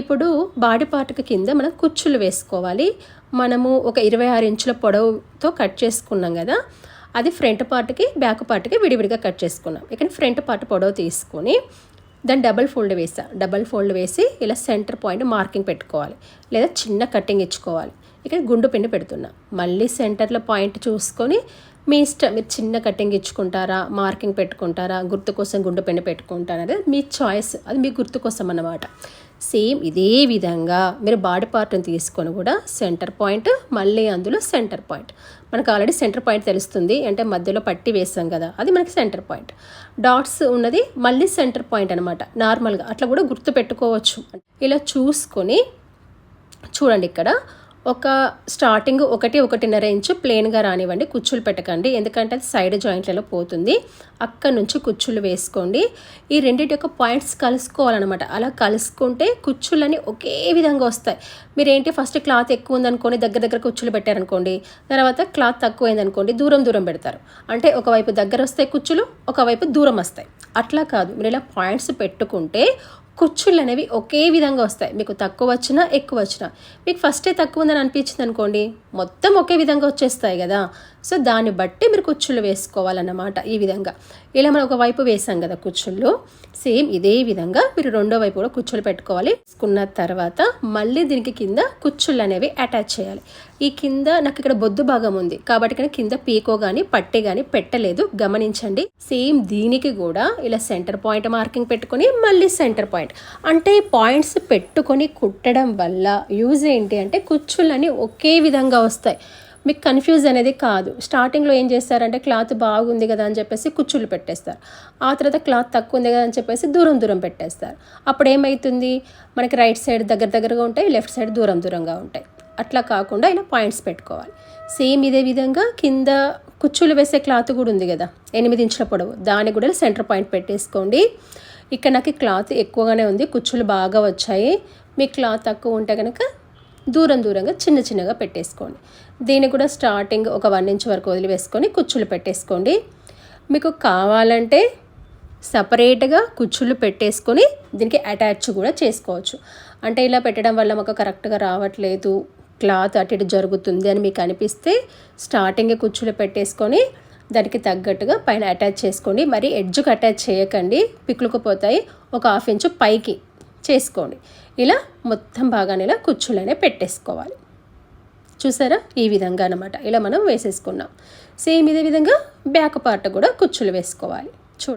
ఇప్పుడు బాడీ పార్ట్కి కింద మనం కుచ్చులు వేసుకోవాలి. మనము ఒక ఇరవై ఆరు ఇంచుల పొడవుతో కట్ చేసుకున్నాం కదా. అది ఫ్రంట్ పార్ట్కి బ్యాక్ పార్ట్కి విడివిడిగా కట్ చేసుకున్నాం. ఇక్కడ ఫ్రంట్ పార్ట్ పొడవు తీసుకొని దాన్ని డబల్ ఫోల్డ్ వేసా. డబల్ ఫోల్డ్ వేసి ఇలా సెంటర్ పాయింట్ మార్కింగ్ పెట్టుకోవాలి. లేదా చిన్న కట్టింగ్ ఇచ్చుకోవాలి. ఇక్కడ గుండు పిండి పెడుతున్నా. మళ్ళీ సెంటర్లో పాయింట్ చూసుకొని మీ ఇష్టం మీరు చిన్న కటింగ్ ఇచ్చుకుంటారా మార్కింగ్ పెట్టుకుంటారా గుర్తు కోసం గుండు పిండి పెట్టుకుంటారా అనేది మీ చాయిస్. అది మీ గుర్తు కోసం అన్నమాట. సేమ్ ఇదే విధంగా మీరు బాడీ పార్ట్ని తీసుకొని కూడా సెంటర్ పాయింట్ మళ్ళీ అందులో సెంటర్ పాయింట్. మనకు ఆల్రెడీ సెంటర్ పాయింట్ తెలుస్తుంది. అంటే మధ్యలో పట్టి వేసాం కదా అది మనకి సెంటర్ పాయింట్. డాట్స్ ఉన్నది మళ్ళీ సెంటర్ పాయింట్ అనమాట నార్మల్గా అట్లా కూడా గుర్తు పెట్టుకోవచ్చు ఇలా చూసుకొని చూడండి ఇక్కడ. ఒక స్టార్టింగ్ ఒకటి ఒకటిన్నర ఇంచు ప్లెయిన్గా రానివ్వండి. కుచ్చులు పెట్టకండి. ఎందుకంటే అది సైడ్ జాయింట్లలో పోతుంది. అక్కడ నుంచి కుచ్చులు వేసుకోండి. ఈ రెండింటి యొక్క పాయింట్స్ కలుసుకోవాలన్నమాట. అలా కలుసుకుంటే కుచ్చులని ఒకే విధంగా వస్తాయి. మీరేంటి? ఫస్ట్ క్లాత్ ఎక్కువ ఉందనుకోండి దగ్గర దగ్గర కుచ్చులు పెట్టారనుకోండి. తర్వాత క్లాత్ తక్కువైందనుకోండి దూరం దూరం పెడతారు. అంటే ఒకవైపు దగ్గర వస్తాయి కుచ్చులు ఒకవైపు దూరం వస్తాయి. అట్లా కాదు. మీరు ఇలా పాయింట్స్ పెట్టుకుంటే కుచ్చుళ్ళు అనేవి ఒకే విధంగా వస్తాయి. మీకు తక్కువ వచ్చినా ఎక్కువ వచ్చినా. మీకు ఫస్టే తక్కువ ఉందని అనిపించింది అనుకోండి మొత్తం ఒకే విధంగా వచ్చేస్తాయి కదా. సో దాన్ని బట్టి మీరు కుచ్చుళ్ళు వేసుకోవాలన్నమాట ఈ విధంగా. ఇలా మనం ఒక వైపు వేసాం కదా కుచ్చుళ్ళు సేమ్ ఇదే విధంగా మీరు రెండో వైపు కూడా కుచ్చులు పెట్టుకోవాలి. వేసుకున్న తర్వాత మళ్ళీ దీనికి కింద కుచ్చుళ్ళు అనేవి అటాచ్ చేయాలి. ఈ కింద నాకు ఇక్కడ బొద్దు భాగం ఉంది కాబట్టి ఇక్కడ కింద పీకో కానీ పట్టే కానీ పెట్టలేదు గమనించండి. సేమ్ దీనికి కూడా ఇలా సెంటర్ పాయింట్ మార్కింగ్ పెట్టుకొని మళ్ళీ సెంటర్ పాయింట్ అంటే పాయింట్స్ పెట్టుకొని కుట్టడం వల్ల యూజ్ ఏంటి అంటే కుచ్చులని ఒకే విధంగా వస్తాయి. మీకు కన్ఫ్యూజ్ అనేది కాదు. స్టార్టింగ్లో ఏం చేస్తారంటే క్లాత్ బాగుంది కదా అని చెప్పేసి కుచ్చులు పెట్టేస్తారు. ఆ తర్వాత క్లాత్ తక్కువ ఉంది కదా అని చెప్పేసి దూరం దూరం పెట్టేస్తారు. అప్పుడు ఏమవుతుంది మనకి రైట్ సైడ్ దగ్గర దగ్గరగా ఉంటాయి లెఫ్ట్ సైడ్ దూరం దూరంగా ఉంటాయి. అట్లా కాకుండా ఇలా పాయింట్స్ పెట్టుకోవాలి. సేమ్ ఇదే విధంగా కింద కుచ్చులు వేసే క్లాత్ కూడా ఉంది కదా ఎనిమిది ఇంచుల పొడవు. దానికి కూడా సెంటర్ పాయింట్ పెట్టేసుకోండి. ఇక్కడ నాకు క్లాత్ ఎక్కువగానే ఉంది కుచ్చులు బాగా వచ్చాయి. మీ క్లాత్ తక్కువ ఉంటే కనుక దూరం దూరంగా చిన్న చిన్నగా పెట్టేసుకోండి. దీన్ని కూడా స్టార్టింగ్ ఒక వన్ ఇంచ్ వరకు వదిలివేసుకొని కుచ్చులు పెట్టేసుకోండి. మీకు కావాలంటే సపరేట్గా కుచ్చులు పెట్టేసుకొని దీనికి అటాచ్ కూడా చేసుకోవచ్చు. అంటే ఇలా పెట్టడం వల్ల మాకు కరెక్ట్గా రావట్లేదు క్లాత్ అటు ఇటు జరుగుతుంది అని మీకు అనిపిస్తే స్టార్టింగ్ కుచ్చులు పెట్టేసుకొని దానికి తగ్గట్టుగా పైన అటాచ్ చేసుకోండి. మరి ఎడ్జ్కి అటాచ్ చేయకండి. పిక్కులుకుపోతాయి ఒక హాఫ్ ఇంచు పైకి చేసుకోండి. ఇలా మొత్తం బాగానే ఇలా కుచ్చులనే పెట్టేసుకోవాలి. చూసారా? ఈ విధంగా అనమాట ఇలా మనం వేసేసుకున్నాం. సేమ్ ఇదే విధంగా బ్యాక్ పార్ట్ కూడా కుచ్చులు వేసుకోవాలి.